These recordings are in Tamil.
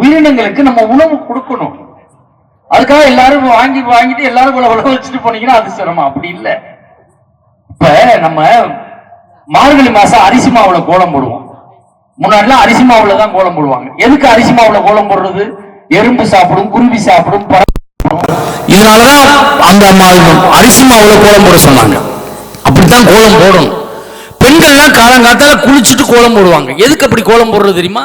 உயிரினங்களுக்கு நம்ம உணவு கொடுக்கணும். அதுக்காக எல்லாரும் வாங்கி வாங்கிட்டு எல்லாரும் உழவு உழவு வச்சுட்டு போனீங்கன்னா அது சிரமம். அப்படி இல்லை. இப்ப நம்ம மார்கழி மாசம் அரிசி மாவுல கோலம் போடுவோம். முன்னாடிலாம் அரிசி மாவுல தான் கோலம் போடுவாங்க. எதுக்கு அரிசி மாவுல கோலம் போடுறது? எறும்பு சாப்பிடும் குருவி சாப்பிடும் பறவை இதனாலதான் அந்த அரிசி மாவுல கோலம் போட சொன்னாங்க. அப்படித்தான் கோலம் போடணும். பெண்கள்லாம் காலங்காத்தால குளிச்சுட்டு கோலம் போடுவாங்க. எதுக்கு அப்படி கோலம் போடுறது தெரியுமா?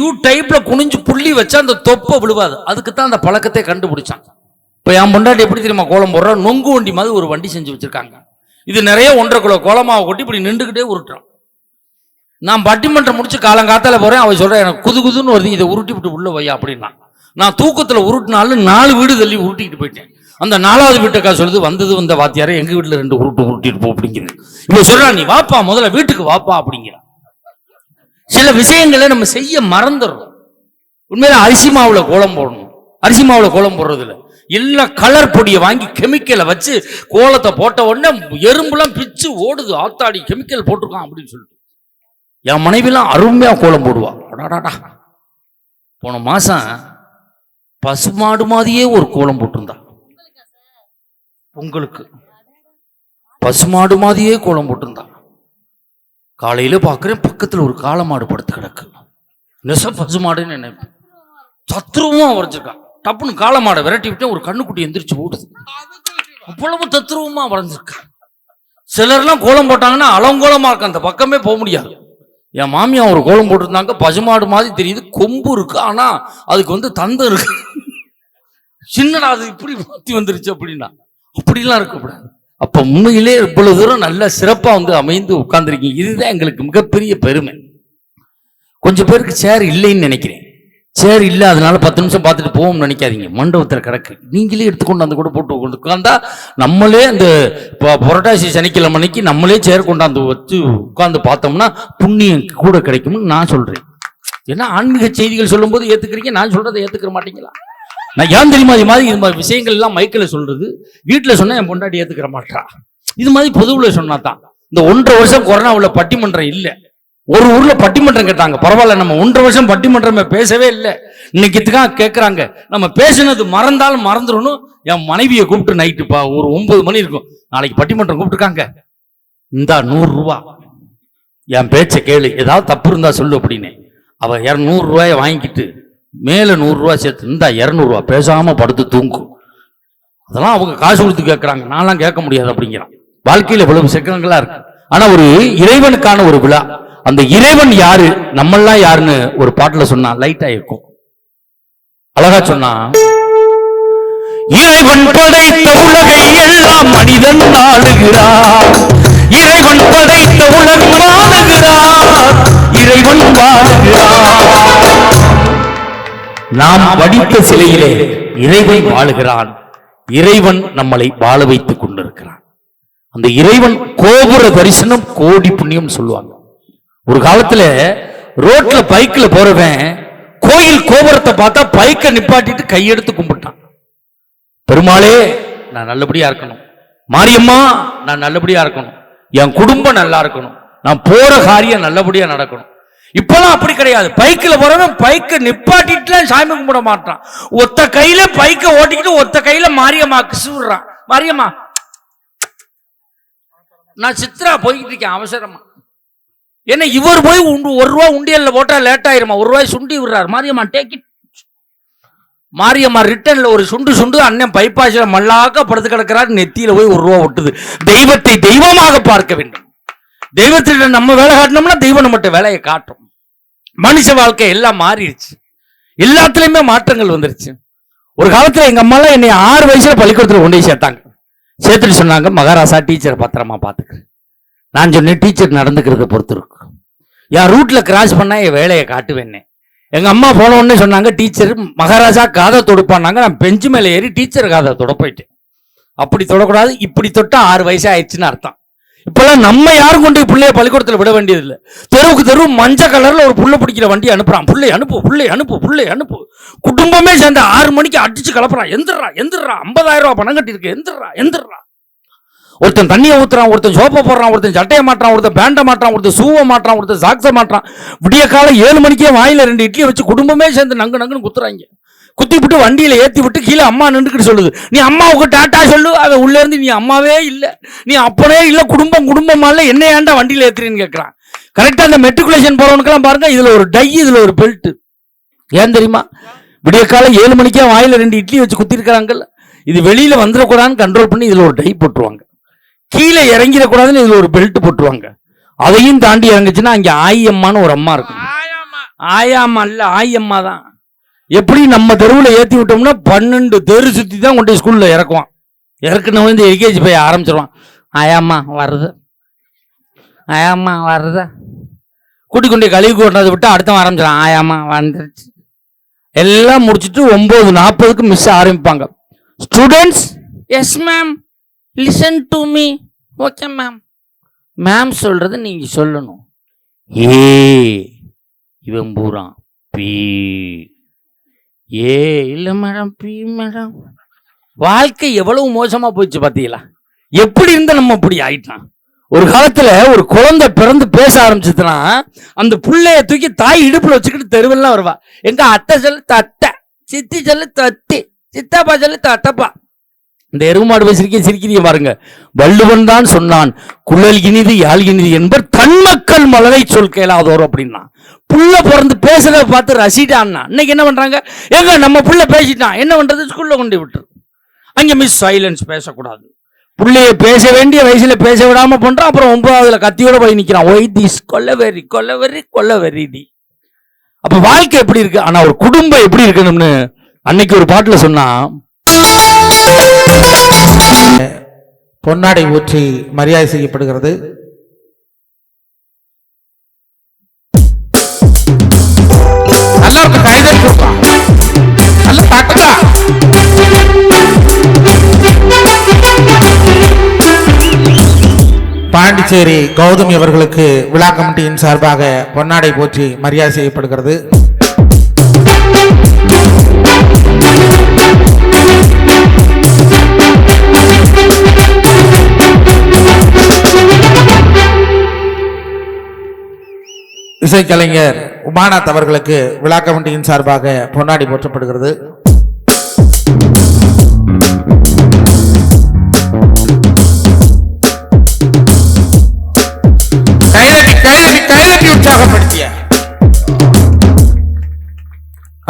டூ டைப்ல குனிஞ்சு புள்ளி வச்சா அந்த தொப்பை விழுவாது. அதுக்கு தான் அந்த பழக்கத்தை கண்டுபிடிச்சாங்க இப்போ என் பொண்டாட்டி எப்படி தெரியுமா கோலம் போடுறா? நொங்கு வண்டி மாதிரி ஒரு வண்டி செஞ்சு வச்சிருக்காங்க. இது நிறைய ஒன்றரை கிலோ கோலமாவை கொட்டி இப்படி நின்றுக்கிட்டே உருட்டுறான். நான் பட்டிமன்றம் முடிச்சு காலங்காத்தால போறேன். அவ சொல்றேன் எனக்கு குது குதுன்னு வருது. இதை உருட்டி விட்டு உள்ள வையா அப்படின்னா. நான் தூக்கத்தில் உருட்டினாலும் நாலு வீடு தள்ளி உருட்டிக்கிட்டு போயிட்டேன். அந்த நாலாவது வீட்டுக்கா சொல்லுது வந்தது வந்த வாத்தியாரே எங்கள் வீட்டில் ரெண்டு உருட்டு உருட்டிட்டு போ அப்படிங்கிறது. இவ சொல்கிறான் நீ வாப்பா முதல்ல வீட்டுக்கு வாப்பா அப்படிங்கிறான். சில விஷயங்களை நம்ம செய்ய மறந்துடுறோம். உண்மையில அரிசி மாவுல கோலம் போடணும். அரிசி மாவுல கோலம் போடுறது எல்லா கலர் பொடியை வாங்கி கெமிக்கலை வச்சு கோலத்தை போட்ட உடனே எறும்புலாம் பிச்சு ஓடுது. ஆத்தாடி கெமிக்கல் போட்டிருக்கான் அப்படின்னு சொல்லிட்டு. என் மனைவிலாம் அருமையா கோலம் போடுவா. அடாடாடா. போன மாசம் பசுமாடு மாதிரியே ஒரு கோலம் போட்டிருந்தா. பொங்கலுக்கு பசுமாடு மாதிரியே கோலம் போட்டிருந்தா. காலையில் பார்க்குறேன் பக்கத்தில் ஒரு காளமாடு படுத்து கிடக்கு. நெச பசுமாடுன்னு நினைப்பேன். தத்ரூபமா வரைஞ்சிருக்கான். டப்புன்னு காளமாடை விரட்டி விட்டு ஒரு கண்ணுக்குட்டி எந்திரிச்சு ஓடுது அவ்வளவு தத்ரூபமா வரைஞ்சிருக்கான் சிலர்லாம் கோலம் போட்டாங்கன்னா அலங்கோலமாக இருக்கு அந்த பக்கமே போக முடியாது. என் மாமியா ஒரு கோலம் போட்டிருந்தாங்க பசுமாடு மாதிரி தெரியுது கொம்பு இருக்கு ஆனால் அதுக்கு வந்து தந்தம் இருக்கு. சின்னடா அது இப்படி மாற்றி வந்துருச்சு அப்படின்னா. அப்படிலாம் இருக்கக்கூடாது அப்ப உண்மையிலே இவ்வளவு தூரம் நல்ல சிறப்பா வந்து அமைந்து உட்கார்ந்துருக்கீங்க. இதுதான் எங்களுக்கு மிகப்பெரிய பெருமை. கொஞ்சம் பேருக்கு சேர் இல்லைன்னு நினைக்கிறேன். சேர் இல்லை அதனால பத்து நிமிஷம் பார்த்துட்டு போவோம்னு நினைக்காதீங்க. மண்டபத்தில் கிடக்கு. நீங்களே எடுத்துக்கொண்டு அந்த கூட போட்டு கொண்டு உட்காந்தா நம்மளே அந்த புரட்டாசி சனிக்கிழமை அன்னைக்கு நம்மளே சேர் கொண்டாந்து வச்சு உட்காந்து பார்த்தோம்னா புண்ணியம் கூட கிடைக்கும்னு நான் சொல்றேன். ஏன்னா ஆன்மீக செய்திகள் சொல்லும்போது ஏத்துக்கிறீங்க. நான் சொல்றதை ஏத்துக்கிற மாட்டீங்களா? நான் ஏன் தெரியுமா? இது மாதிரி இது மாதிரி விஷயங்கள் எல்லாம் மைக்கில் சொல்றது. வீட்டில் சொன்னா என் பொண்டாட்டி ஏத்துக்கிற மாட்டா. இது மாதிரி பொதுவில் சொன்னா தான் இந்த ஒன்றரை வருஷம் கொரோனாவில் பட்டிமன்றம் இல்லை. ஒரு ஊர்ல பட்டிமன்றம் கேட்டாங்க. பரவாயில்ல நம்ம ஒன்றரை வருஷம் பட்டிமன்றமே பேசவே இல்லை. இன்னைக்கு இதுக்காக கேட்குறாங்க நம்ம பேசினது மறந்தாலும் மறந்துடணும் என் மனைவியை கூப்பிட்டு நைட்டு பா ஒரு ஒன்பது மணி இருக்கும். நாளைக்கு பட்டிமன்றம் கூப்பிட்டுருக்காங்க. இந்தா நூறு ரூபா. என் பேச்சை கேளு. ஏதாவது தப்பு இருந்தா சொல்லு அப்படின்னு. அவ இரநூறு ரூபாயை வாங்கிக்கிட்டு மேல நூறு சேர்த்து இந்தா இரநூறுவா. பேசாம படுத்து தூங்கும் அதெல்லாம் அவங்க காசு கொடுத்து கேட்கறாங்க நான்லாம் கேட்க முடியாது அப்படிங்கிறான். வாழ்க்கையில இவ்வளவு சிக்கனங்களாக இருக்கு. ஆனா ஒரு இறைவனுக்கான ஒரு விழா. அந்த இறைவன் யாரு? நம்மெல்லாம் யாருன்னு ஒரு பாட்டுல சொன்னா லைட்டாக இருக்கும். அழகா சொன்னா இறைவன் படைத்த உலகை எல்லாம் மனிதன் ஆளுகிறார் இறைவன் படைத்த உலகம் வாழுகிறார் இறைவன் வாழுகிறார். நாம் வடித்த சிலையிலே இறைவன் வாழுகிறான். இறைவன் நம்மளை வாழ வைத்துக் கொண்டிருக்கிறான். அந்த இறைவன் கோபுர தரிசனம் கோடி புண்ணியம் சொல்லுவாங்க. ஒரு காலத்துல ரோட்ல பைக்ல போறவன் கோயில் கோபுரத்தை பார்த்தா பைக்கை நிப்பாட்டிட்டு கையெடுத்து கும்பிட்டான். பெருமாளே நான் நல்லபடியா இருக்கணும். மாரியம்மா நான் நல்லபடியா இருக்கணும். என் குடும்பம் நல்லா இருக்கணும். நான் போற காரியம் நல்லபடியா நடக்கணும். இப்பெல்லாம் அப்படி கிடையாது. பைக்கில் போறவன் பைக்கை நிப்பாட்டிட்டுலாம் சாமி கும்பிட மாட்டான். ஒத்த கையில பைக்கை ஓட்டிக்கிட்டு ஒத்த கையில மாரியம்மா கிசுறான் மாரியம்மா நான் சித்ரா போய்கிட்டு இருக்கேன் அவசரமா. ஏன்னா இவர் போய் உண்டு ஒரு ரூபா உண்டியல்ல போட்டா லேட் ஆயிருமா? ஒரு ரூபாய் சுண்டி விடுறாரு. மாரியம்மா டேக் இட் மாரியம்மா ரிட்டர்ன்ல ஒரு சுண்டு சுண்டு அண்ணன் பைப்பாசில மல்லாக்க படுத்து கிடக்கிறார் நெத்தியில போய் ஒரு ரூபா ஒட்டுது. தெய்வத்தை தெய்வமாக பார்க்க வேண்டும். தெய்வத்திட்ட நம்ம வேலை காட்டினோம்னா தெய்வம் நம்மகிட்ட வேலையை காட்டும். மனுஷ வாழ்க்கை எல்லாம் மாறிடுச்சு. எல்லாத்துலேயுமே மாற்றங்கள் வந்துருச்சு. ஒரு காலத்தில் எங்கள் அம்மாலாம் என்னை ஆறு வயசுல பள்ளிக்கூடத்தில் கொண்டு போய் சேர்த்தாங்க. சேர்த்துட்டு சொன்னாங்க மகாராசா டீச்சரை பத்திரமா பாத்துக்க நான் சொன்னேன் டீச்சர் நடந்துக்கிறத பொறுத்து இருக்கு. என் ரூட்டில் கிராஸ் பண்ணால் என் வேலையை காட்டுவேன்னே எங்கள் அம்மா போன உடனே சொன்னாங்க டீச்சர் மகாராஜா காதை தொடுப்பானாங்க நான் பெஞ்சு மேலே ஏறி டீச்சர் காதை தொட போயிட்டேன். அப்படி தொடக்கூடாது இப்படி தொட்டால் ஆறு வயசு ஆயிடுச்சுன்னு அர்த்தம். இப்பெல்லாம் நம்ம யாரும் கொண்டு போய் பிள்ளைய பள்ளிக்கூடத்தில் விட வேண்டியதில்லை? தெருவுக்கு தெரு மஞ்சள் கலர்ல ஒரு புள்ள பிடிக்கிற வண்டி அனுப்புறான். புள்ளை அனுப்பு புள்ளை அனுப்பு புள்ளை அனுப்பு. குடும்பமே சேர்ந்து ஆறு மணிக்கு அடிச்சு கலப்புறான். எந்திரா எந்திரா ஐம்பதாயிரம் ரூபா பணம் கட்டியிருக்கு. எந்திரா எந்திரா. ஒருத்தன் தண்ணியை ஊத்துறான் ஒருத்தன் சோப்பை போடுறான் ஒருத்தன் சட்டையை மாட்டுறான் ஒருத்தன் பேண்டை மாட்டுறான் ஒருத்தன் சூவை மாட்டுறான் ஒருத்தன் சாக்ஸை மாட்டுறான். விடிய காலம் ஏழு மணிக்கே வாயில ரெண்டு இட்லியை வச்சு குடும்பமே சேர்ந்து நங்கு நங்குன்னு குத்துறாங்க. குத்தி விட்டு வண்டியில ஏத்தி விட்டு கீழே அம்மா நின்றுக்கிட்டு சொல்லுது. நீ அம்மாவுக்கு டாட்டா சொல்லு அவன் உள்ள இருந்து நீ அம்மாவே இல்ல. நீ அப்பனே இல்ல குடும்பம் குடும்பமா இல்ல என்ன ஏன்டா வண்டியில ஏத்துறீன்னு கேக்குறான். கரெக்டா அந்த மெட்ரிகுலேஷன் போறவனுக்கெல்லாம் பாருங்க இதுல ஒரு டை இதுல ஒரு பெல்ட் ஏன் தெரியுமா? விடிய காலம் ஏழு மணிக்கே வாயில ரெண்டு இட்லி வச்சு குத்திருக்கிறாங்கல்ல. இது வெளியில வந்துடக்கூடாதுன்னு கண்ட்ரோல் பண்ணி இதுல ஒரு டை போட்டுருவாங்க. கீழே இறங்கிடக்கூடாதுன்னு இதுல ஒரு பெல்ட் போட்டுருவாங்க. அதையும் தாண்டி இறங்குச்சுன்னா அங்க ஆயம்மான்னு ஒரு அம்மா இருக்கும். ஆயாம்மா. இல்ல ஆயம்மா தான் எப்படி நம்ம தெருவில் ஏற்றி விட்டோம்னா பன்னெண்டு தெரு சுற்றி தான் கொண்டு போய் ஸ்கூலில் இறக்குவான். இறக்குன வந்து எல்கேஜி போய் ஆரம்பிச்சிருவான். ஆயாம்மா வருது ஆயாம்மா வருதா கூட்டி கொண்டு கழுவி கொண்டாந்து விட்டு அடுத்தவன் ஆரம்பிச்சிடான் ஆயாம்மா வந்துருச்சு. எல்லாம் முடிச்சுட்டு ஒம்பது நாற்பதுக்கு மிஸ் ஆரம்பிப்பாங்க. Students yes ma'am listen to me okay ma'am ma'am சொல்கிறது நீங்கள் சொல்லணும். ஏ இவன் பூரான். பீ. ஏ இல்லை மேடம் பி மேடம் வாழ்க்கை எவ்வளவு மோசமாக போச்சு பார்த்தீங்களா எப்படி இருந்தால் நம்ம இப்படி ஆயிட்டான் ஒரு காலத்துல ஒரு குழந்தை பிறந்து பேச ஆரம்பிச்சதுன்னா அந்த புள்ளைய தூக்கி தாய் இடுப்பில் வச்சுக்கிட்டு தெருவெல்லாம் வருவா. எங்கள் அத்தை சொல்லு தத்தை. சித்தி சொல்லு தத்தி. சித்தப்பா சொல்லு தத்தப்பா. இந்த எருமாடு பேசிருக்கே சிரிக்கிறீங்க பாருங்க. வள்ளுவன் தான் சொன்னான் குழல் இனிது யாழ் இனிது என்பர் தன் மக்கள் மலரை சொல் கேளாதோர் அப்படின்னா. புள்ள பிறந்து பேசுறத பார்த்து ரசிட்டான்னா இன்னைக்கு என்ன பண்றாங்க? ஏங்க நம்ம புள்ள பேசிட்டான் என்ன பண்றது? ஸ்கூல்ல கொண்டு விட்டுரு. அங்க மிஸ் சைலன்ஸ் பேசக்கூடாது. புள்ளைய பேச வேண்டிய வயசுல பேச விடாம பண்றான் அப்புறம் ஒன்பதாவதுல கத்தியோட போய் நிக்கிறான். Why this Kolaveri Kolaveri Kolaveri Di. அப்ப வாழ்க்கை எப்படி இருக்கு? ஆனா ஒரு குடும்பம் எப்படி இருக்கணும்னு அன்னைக்கு ஒரு பாட்டுல சொன்னா பொன்னாடை ஊற்றி மரியாதை செய்யப்படுகிறது. நல்லா கைதல் போடுறான் நல்ல பாண்டிச்சேரி கௌதமி அவர்களுக்கு விழா கமிட்டியின் சார்பாக பொன்னாடை போற்றி மரியாதை செய்யப்படுகிறது. இசைக்கலைஞர் உமாநாத் அவர்களுக்கு விழா கமிட்டியின் சார்பாக பொன்னாடி போற்றப்படுகிறது.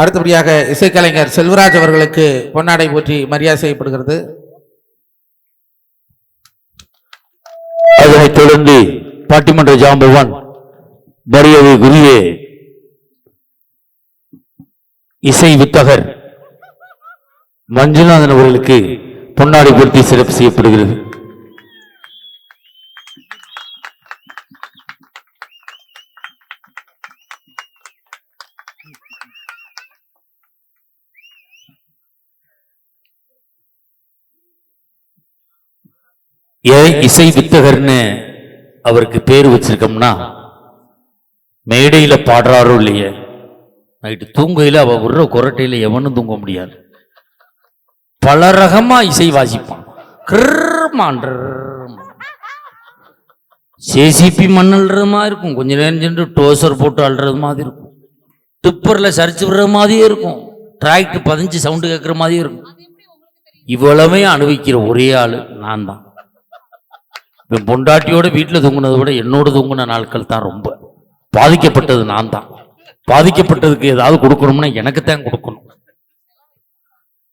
அடுத்தபடியாக இசைக்கலைஞர் செல்வராஜ் அவர்களுக்கு பொன்னாடை போற்றி மரியாதை செய்யப்படுகிறது. அதனைத் தொடர்ந்து பாட்டிமன்ற ஜாம்பவான் மரியாதை குருவே. இசை வித்தகர் மஞ்சுநாதன் அவர்களுக்கு பொன்னாடி பொருத்தி சிறப்பு செய்யப்படுகிறது. ஏன் இசை வித்தகர்னு அவருக்கு பேர் வச்சிருக்கோம்னா மேடையில் பாடுறாரோ இல்லையே? நைட்டு தூங்கையில் அவள் விடுற குரட்டையில எவனும் தூங்க முடியாது. பல ரகமா இசை வாசிப்பான். சேசிபி மண்ணல்ற மாதிரி இருக்கும். கொஞ்ச நேரம் சென்று டோசர் போட்டு அல்றது மாதிரி இருக்கும். டிப்பர்ல சரிச்சு விடுற மாதிரியே இருக்கும். டிராக்டர் பதிஞ்சு சவுண்டு கேட்குற மாதிரியே இருக்கும். இவ்வளவே அனுபவிக்கிற ஒரே ஆள் நான் தான் பொண்டாட்டியோட வீட்டில் தூங்குனதை விட என்னோட தூங்குன நாட்கள் தான் ரொம்ப. பாதிக்கப்பட்டது நான் தான் பாதிக்கப்பட்டதுக்கு ஏதாவது கொடுக்கணும்னா எனக்கு தான் கொடுக்கணும்.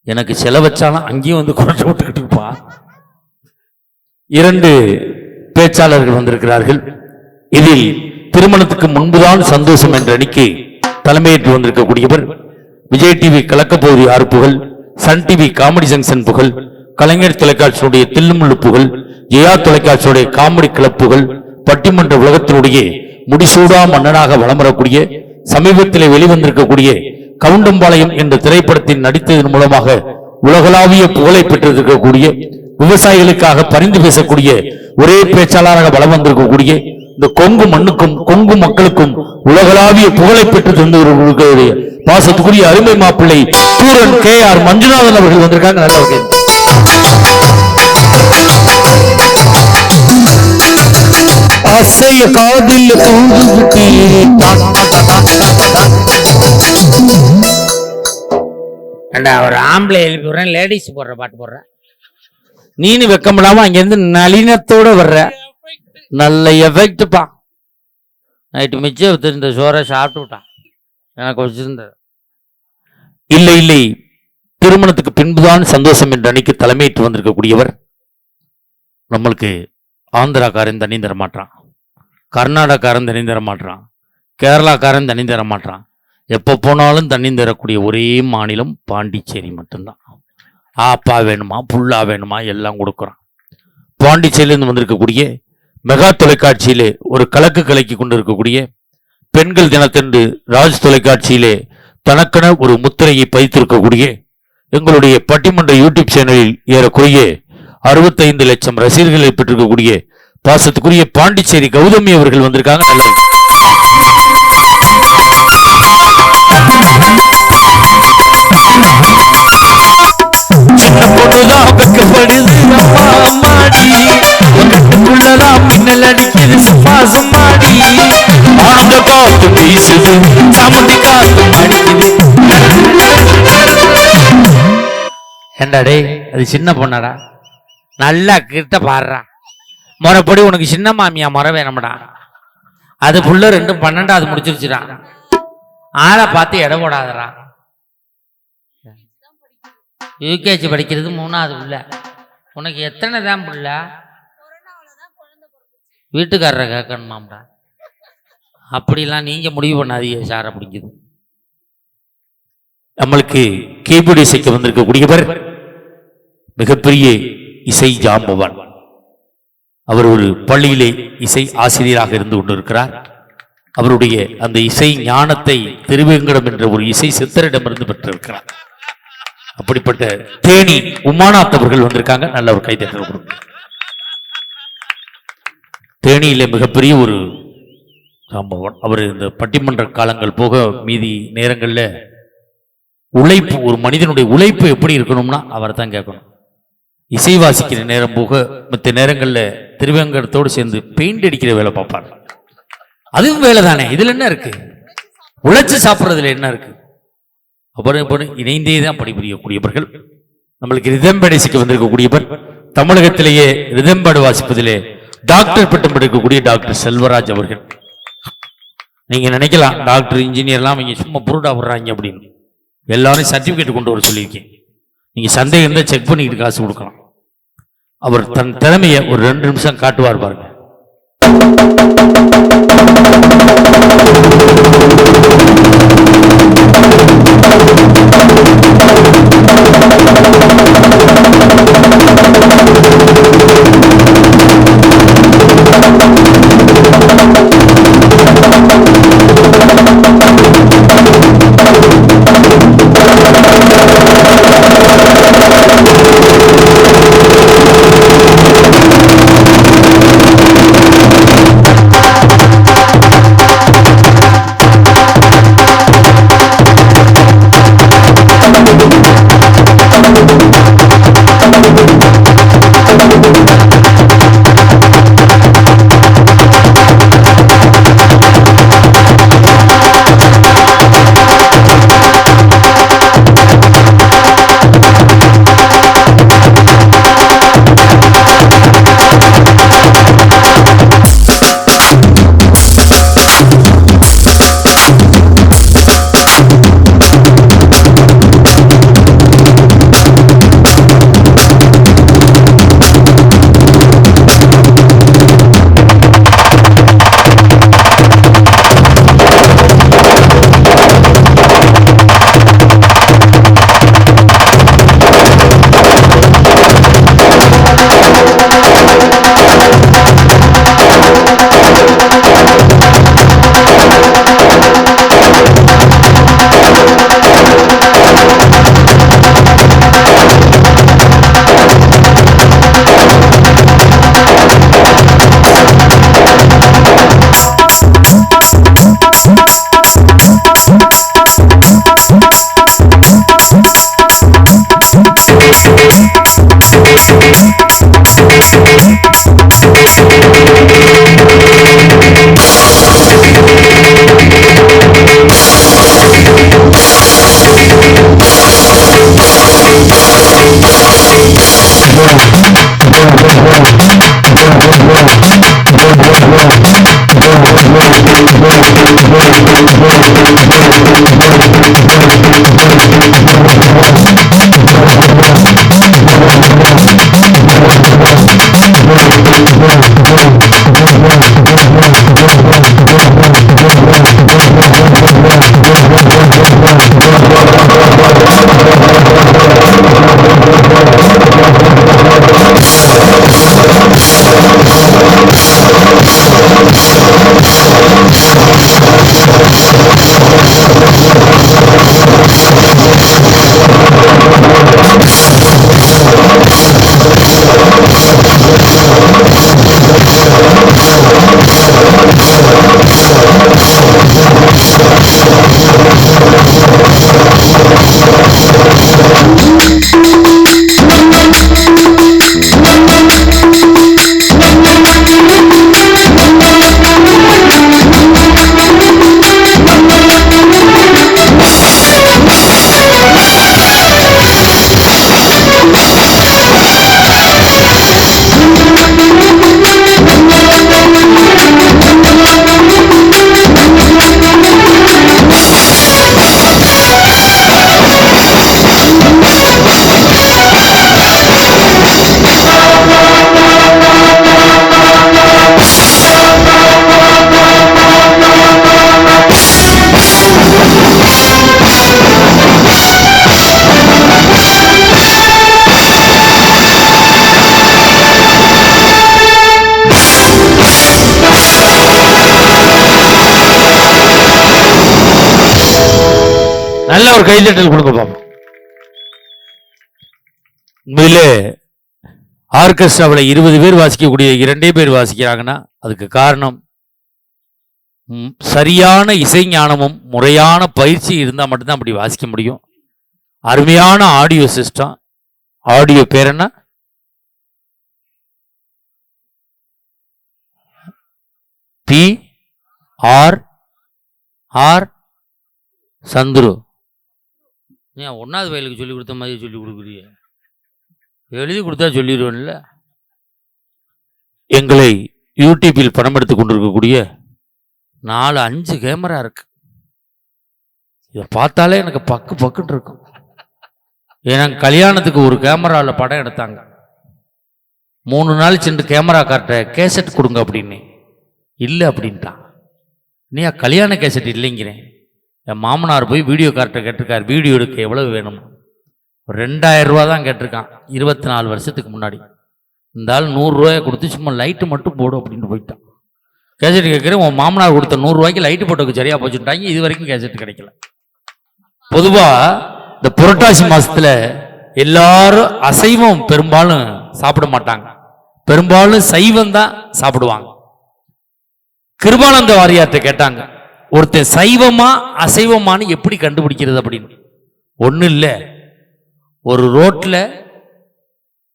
எனக்கு செலவச்சாலும் அங்கேயும் வந்து குறைச்சி விட்டுக்கிட்டு இருப்பா. இரண்டு பேச்சாளர்கள் வந்திருக்கிறார்கள். இதில் திருமணத்துக்கு முன்புதான் சந்தோஷம் என்ற அணிக்கு தலைமையேற்று வந்திருக்கக்கூடியவர் விஜய் டிவி கலக்கப்பகுதி ஆறு புகழ் சன் டிவி காமெடி ஜங்ஷன் புகழ் கலைஞர் தொலைக்காட்சியுடைய தில்லுமுள்ளு புகழ் ஜெயா தொலைக்காட்சியுடைய காமெடி கிளப் புகழ் பட்டிமன்ற உலகத்தினுடைய முடிசூடா மன்னனாக வலம் வரக்கூடிய சமீபத்தில் வெளிவந்திருக்கக்கூடிய கவுண்டம்பாளையம் என்ற திரைப்படத்தில் நடித்ததன் மூலமாக உலகளாவிய புகழை பெற்றிருக்கக்கூடிய விவசாயிகளுக்காக பரிந்து பேசக்கூடிய ஒரே பேச்சாளராக வலம் வந்திருக்கக்கூடிய இந்த கொங்கு மண்ணுக்கும் கொங்கு மக்களுக்கும் உலகளாவிய புகழை பெற்று தந்தவர்களுடைய பாசத்துக்குரிய அருமை மாப்பிள்ளை தூரன் கே ஆர் மஞ்சுநாதன் அவர்கள் வந்திருக்காங்க. நல்ல வகையில். ஆசைய காதில் ஏண்டா ஒரு ஆம்பளை எழுப்பி விடுறேன் லேடிஸ் போடுற பாட்டு போடுறேன் நீனு வெக்கமில்லாம அங்கேருந்து நளினத்தோட வர்ற. நல்ல எஃபெக்ட்ப்பா நைட்டு மிச்சம் வச்சிருந்த சோறை சாப்பிட்டு விட்டான். எனக்கு வச்சிருந்த இல்லை இல்லை. திருமணத்துக்கு பின்புதான் சந்தோஷம் என்ற அன்னைக்கு தலைமையேற்று வந்திருக்கக்கூடியவர் நம்மளுக்கு ஆந்திராக்காரன் தண்ணி தர மாட்டான் கர்நாடகாரன் தண்ணி தர மாட்டான் கேரளாக்காரன் தண்ணி தர மாட்டான் எப்போ போனாலும் தண்ணி தரக்கூடிய ஒரே மாநிலம் பாண்டிச்சேரி மட்டும்தான். ஆப்பா வேணுமா புல்லா வேணுமா எல்லாம் கொடுக்குறான். பாண்டிச்சேரியிலேருந்து வந்திருக்கக்கூடிய மெகா தொலைக்காட்சியிலே ஒரு கலக்கு கலக்கி கொண்டு இருக்கக்கூடிய பெண்கள் தினத்தன்று ராஜ் தொலைக்காட்சியிலே தனக்கென ஒரு முத்திரையை பதித்திருக்கக்கூடிய எங்களுடைய பட்டிமன்ற யூடியூப் சேனலில் ஏறக்குறைய அறுபத்தைந்து லட்சம் ரசிகர்களை பெற்றிருக்கக்கூடிய பாசத்துக்குரிய பாண்டிச்சேரி கௌதமி அவர்கள் வந்திருக்காங்க. நல்லா இருக்கு. சின்ன பொண்ணுதான் வெக்கப்படுது அம்மா அம்மாடி கட்டுக்குள்ளதான் மின்னல் அடிக்குது சும்மா சும்மாடி ஆனந்த காத்து வீசுது. சாமுண்டி காத்து அடிக்குது ஏண்டா டேய் அது சின்ன பொண்ணடா. நல்லா கிட்ட பாடுறா. முறைப்படி உனக்கு சின்ன மாமியா முறை வேணும்டா. அது புள்ள ரெண்டும் பன்னெண்டாவது முடிச்சிருச்சுடான் ஆளை பார்த்து எடை போடாதடா. யூகேஜி படிக்கிறது மூணாவது உள்ள உனக்கு எத்தனை தான் புள்ள? வீட்டுக்காரரை கேட்கணுமாம்டா. அப்படிலாம் நீங்கள் முடிவு பண்ணாதீங்க சாரை பிடிக்குது. நம்மளுக்கு கீபோர்டு இசைக்கு வந்திருக்கக்கூடியவர் மிகப்பெரிய இசை ஜாம்பவான். அவர் ஒரு பள்ளியிலே இசை ஆசிரியராக இருந்து கொண்டிருக்கிறார். அவருடைய அந்த இசை ஞானத்தை திருவேங்கடம் என்ற ஒரு இசை சித்தரிடமிருந்து பெற்றிருக்கிறார். அப்படிப்பட்ட தேனி உமானாத் அவர்கள் வந்திருக்காங்க. நல்ல ஒரு கைதட்டல் கொடுங்க. தேனியிலே மிகப்பெரிய ஒரு சம்பவம் அவர் இந்த பட்டிமன்ற காலங்கள் போக மீதி நேரங்களில் உழைப்பு ஒரு மனிதனுடைய உழைப்பு எப்படி இருக்கணும்னா அவரை தான் கேட்கணும். இசை வாசிக்கிற நேரம் போக மற்ற நேரங்களில் திருவேங்கடத்தோடு சேர்ந்து பெயிண்ட் அடிக்கிற வேலை பார்ப்பார். அதுவும் வேலை தானே இதில் என்ன இருக்கு? உழைச்சி சாப்பிட்றதுல என்ன இருக்கு? அப்புறம் இப்போ இணைந்தே தான் பணிபுரியக்கூடியவர்கள். நம்மளுக்கு ரிதம்பேடை வந்திருக்கக்கூடியவர். தமிழகத்திலேயே ரிதம்பேடு வாசிப்பதிலே டாக்டர் பட்டம் எடுக்கக்கூடிய டாக்டர் செல்வராஜ் அவர்கள். நீங்கள் நினைக்கலாம் டாக்டர் இன்ஜினியர்லாம் அவங்க சும்மா புருடா விடுறாங்க அப்படின்னு. எல்லாரும் சர்டிஃபிகேட் கொண்டு வர சொல்லியிருக்கேன். நீங்கள் சந்தேகம் இருந்தால் செக் பண்ணிக்கிட்டு காசு கொடுக்கலாம். அவர் தன் திறமையை ஒரு ரெண்டு நிமிஷம் காட்டுவார் பாருங்க நல்ல ஒரு கைதட்டல் கொடுங்க பாப்போம். உண்மையிலே ஆர்கெஸ்ட்ராவில் இருபது பேர் வாசிக்கக்கூடிய இரண்டே பேர் வாசிக்கிறாங்கன்னா அதுக்கு காரணம் சரியான இசை ஞானமும் முறையான பயிற்சி இருந்தால் மட்டும்தான் அப்படி வாசிக்க முடியும். அருமையான ஆடியோ சிஸ்டம் ஆடியோ பேர் என்ன? P R R Chandru. ஏன் ஒன்றாவது வயலுக்கு சொல்லி கொடுத்த மாதிரி சொல்லி கொடுக்குறிய. எழுதி கொடுத்தா சொல்லிடுவேன்ல. எங்களை யூடியூப்பில் படம் எடுத்து கொண்டிருக்கக்கூடிய நாலு அஞ்சு கேமரா இருக்கு. இதை பார்த்தாலே எனக்கு பக்கு பக்குன்னு இருக்கும். ஏன்னா கல்யாணத்துக்கு ஒரு கேமராவில் படம் எடுத்தாங்க. மூணு நாள் சென்று கேமரா கார்ட்ட கேசட் கொடுங்க அப்படின்னு இல்லை அப்படின்ட்டான். நீ கல்யாண கேசட் இல்லைங்கிறேன். என் மாமனார் போய் வீடியோ கார்ட்டை கேட்டிருக்கார். வீடியோ எடுக்க எவ்வளவு வேணும்? ஒரு ரெண்டாயிரம் ரூபா தான் கேட்டிருக்கான். இருபத்தி நாலு வருஷத்துக்கு முன்னாடி. இந்த ஆள் நூறுரூவாயை கொடுத்து சும்மா லைட்டு மட்டும் போடும் அப்படின்னு போயிட்டான். கேசட் கேட்குறேன் உன் மாமனார் கொடுத்த நூறுரூவாய்க்கு லைட்டு போட்டதுக்கு சரியாக போச்சுட்டாங்க இது வரைக்கும் கேசட் கிடைக்கல. பொதுவாக இந்த புரட்டாசி மாதத்தில் எல்லாரும் அசைவம் பெரும்பாலும் சாப்பிட மாட்டாங்க. பெரும்பாலும் சைவம் தான் சாப்பிடுவாங்க. கிருபானந்த வாரியார்கிட்ட கேட்டாங்க. ஒருத்தன் சைவமா அசைவமான்னு எப்படி கண்டுபிடிக்கிறது அப்படின்னு? ஒன்றும் இல்லை. ஒரு ரோட்டில்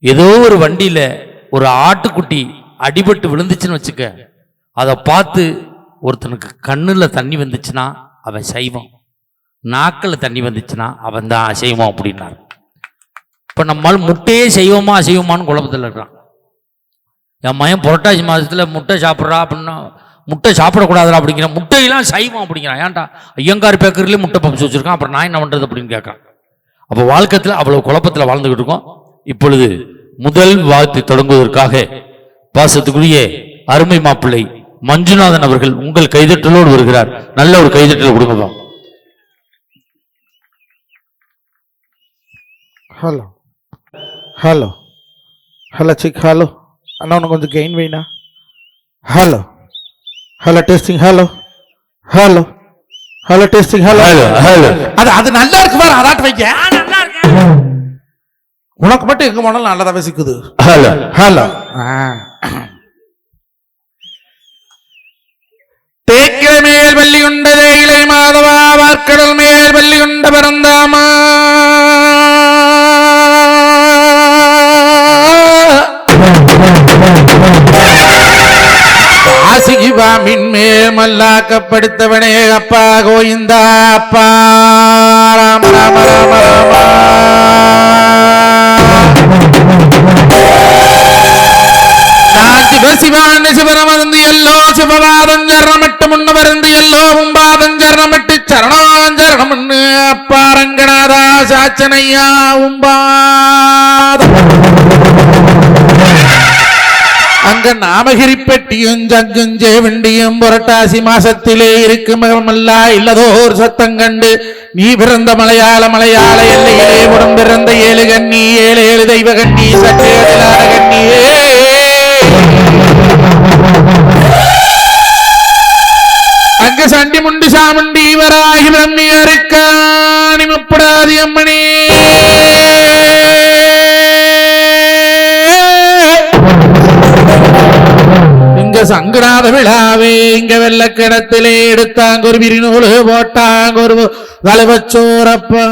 ஏதோ ஒரு வண்டியில் ஒரு ஆட்டுக்குட்டி அடிபட்டு விழுந்துச்சுன்னு வச்சுக்க அதை பார்த்து ஒருத்தனுக்கு கண்ணில் தண்ணி வந்துச்சுன்னா அவன் சைவம் நாக்கில் தண்ணி வந்துச்சுன்னா அவன் தான் அசைவம் அப்படின்னாரு. இப்போ நம்மால் முட்டையே செய்வோமா அசைவமான்னு குழப்பத்தில் இருக்கிறான் என் மயம் புரட்டாசி மாதத்தில் முட்டை சாப்பிட்றா அப்படின்னா முட்டை சாப்பிடக்கூடாதுடா அப்படிங்கிற முட்டையெல்லாம் சைவம் அப்படிங்கிறான். ஏன்டா? ஐயங்கார் பேக்கரிலே முட்டை பப்ஸ் வச்சுருக்கான். அப்புறம் நான் என்ன பண்ணுறது அப்படின்னு கேட்குறான். அப்போ வாழ்க்கத்தில் அவ்வளோ குழப்பத்தில் வாழ்ந்துக்கிட்டு இருக்கோம். இப்பொழுது முதல் வாழ்த்து தொடங்குவதற்காக பாசத்துக்குரிய அருமை மாப்பிள்ளை மஞ்சுநாதன் அவர்கள் உங்கள் கைதட்டலோடு வருகிறார். நல்ல ஒரு கைதட்டல் கொடுங்க hello hello hello check hello அண்ணா உனக்கு கொஞ்சம் கெயின் வேணா hello hello testing hello hello hello testing hello hello hello அது அது நல்லா இருக்கு பாரு அதாட்டு வைக்க உனக்கு மட்டும் எங்க போனாலும் நல்லதாவே சிக்குது? ஹலோ ஹலோ தேக்கிற மேல் வள்ளி உண்டதே இலை மாதவா வார்க்கடல் மேல் வள்ளி உண்ட பரந்தாமா. மல்லாக்கப்படுத்தவனே அப்பா கோயிந்தா அப்பா. ராம ராம ராம ராம. நான் சிவ சிவான்னு சிவனமருந்து எல்லோ சிவபாதஞ்சரணமிட்டு முன்ன மருந்து எல்லோ உம்பாதஞ்சரணமிட்டு சரணாஞ்சரணம்னு அப்பாரங்கநாதா சாச்சனையா உம்பாதம். அங்க நாமகிரி பெட்டியும் ஜங்கும் புரட்டாசி மாசத்திலே இருக்குமல்லா இல்லதோர் சத்தம் கண்டு நீ பிறந்த மலையாள மலையாள எல்லையிலே உடம்பிறந்த ஏழு கண்ணி ஏழு ஏழு தெய்வ கண்ணி சற்றே கண்ணியே பங்குநாத விழாவே இங்க வெள்ள கிடத்திலே எடுத்தாங்க ஒரு விரிநூலு போட்டாங்க ஒரு வலுவச்சோரப்பா.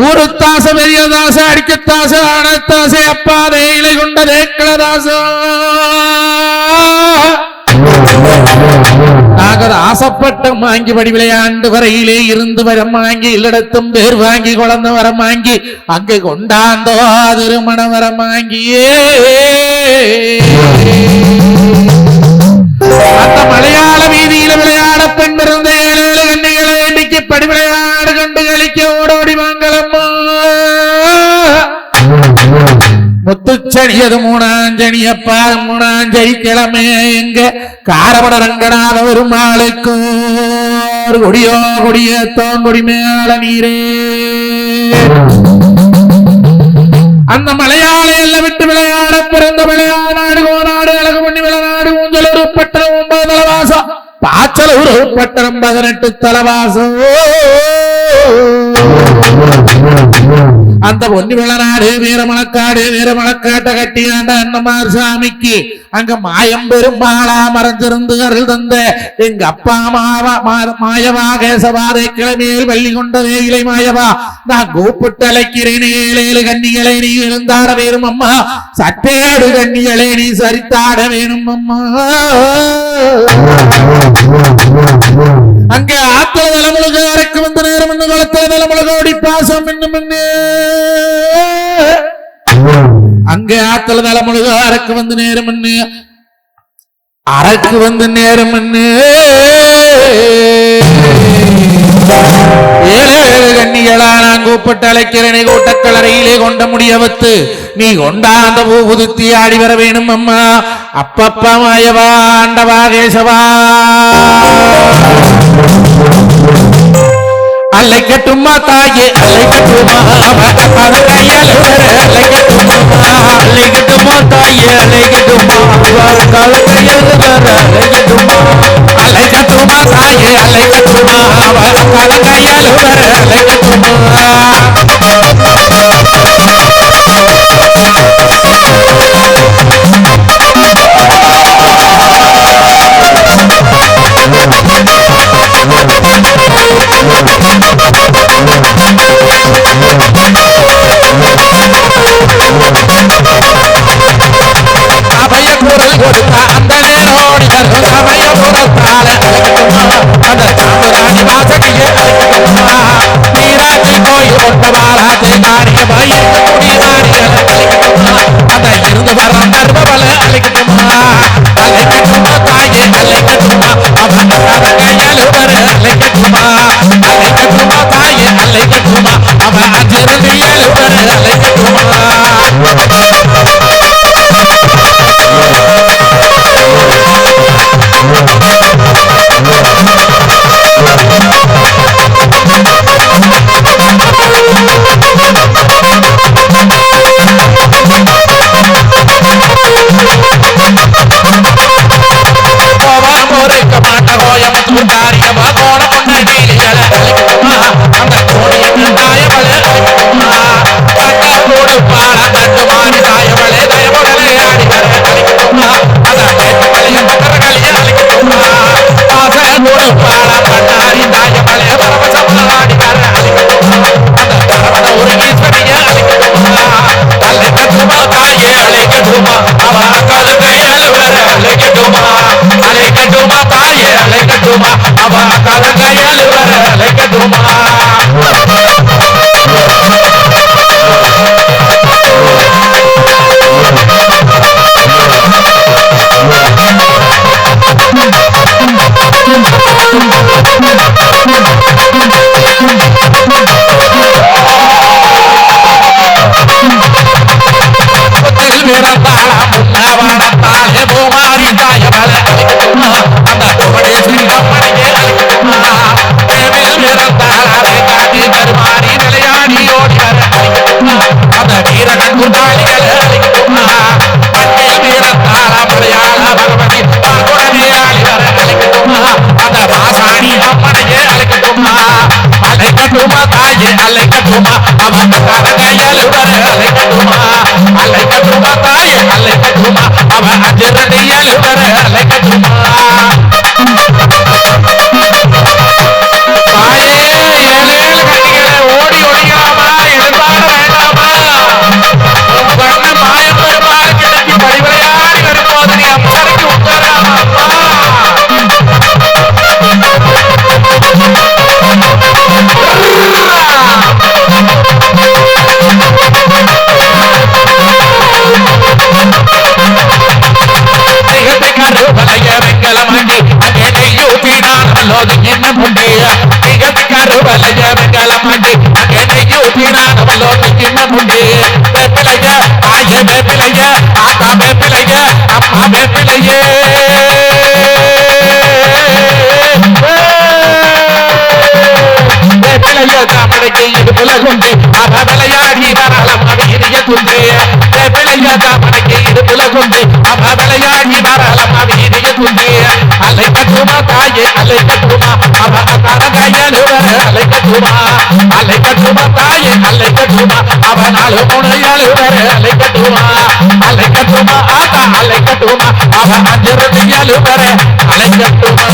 ஊரு தாச பெரிய தாச அடிக்க தாச ஆனத்தாசை அப்பா தேயிலை கொண்ட தேக்கலதாசா நாங்கள் ஆசைப்பட்ட வாங்கி படி விளையாண்டு வரையிலே இருந்து வரம் வாங்கி இல்லடத்தும் பேர் வாங்கி குழந்தை வரம் வாங்கி அங்கு கொண்டாந்தோ திருமண வரம் வாங்கியே. அந்த மலையாள வீதியில விளையாட பெண் பிறந்த ஏழு ஏழு கண்ணிகளை இன்னைக்கு படி விளையாடு கண்டு கழிக்க ஓடோடி வாங்கலம்மா. முத்துச்சனியது மூடாஞ்சனிய பாத மூடாஞ்சரி கிழமைய எங்க காரபட ஒரு பெருமாளுக்கும் கொடியோ கொடிய தோங்கொடி மேல நீரே. அந்த மலையாள எல்லாம் விட்டு விளையாட பிறந்த விளையாட நாடு கோநாடு அழகு பண்ணி விளையாடு ஊஞ்சலூர் பட்டணம் ஒன்பது தலவாசம் பாச்சலூர் பட்டணம் பதினெட்டு தலவாசம் அந்த பொன்னிவிளநாடு வீரமணக்காடு வீரமணக்காட்டை கட்டியாண்ட அண்ணமார் சாமிக்கு அங்க மாயம் பெரும்பாலா மறைஞ்சிருந்து அருள் தந்த எங்க அப்பா மாவா மாயவா கேசவாதை கிளமையில் வள்ளி கொண்டதே இலை மாயவா. நான் கூப்பிட்டலைக்கிறேன் ஏழு ஏழு கன்னிகளை நீ இருந்தாட வேணும் அம்மா. சட்டேடு கன்னிகளை நீ சரித்தாட வேணும் அம்மா. அங்கே ஆத்தல நிலமுழுக அரைக்கு வந்த நேரம் என்று காலத்தில் நிலமுழுக ஓடி பாசம் அங்கே ஆத்தல நிலமுழுக அரைக்கு வந்த நேரம் அரைக்கு வந்த நேரம் என்ன ஏழு ஏழு கன்னிகளா நான் கூப்பிட்டு அழைக்கிறேனை. கூட்டக்கலரையிலே கொண்ட முடியவத்து. நீ கொண்டா அந்த பூ புதுத்தி ஆடி வர வேணும் அம்மா. அப்பப்பா மாயவா ஆண்டவா கேசவா. அலைக்கட்டுமா தாயே அலைக்கட்டுமா அவ கையால் அலைக்கட்டுமா அலைக்கட்டுமா கட்டுமா? அலை கட்டுமா தாயே அலை கட்டுமா? அவனால் முனையாளு வரு அலை கட்டுமா? அலை கட்டுமா ஆட்டா அலை கட்டுமா? அவன் அஞ்சு ரொட்டியாளு வரு அலை கட்டுமா?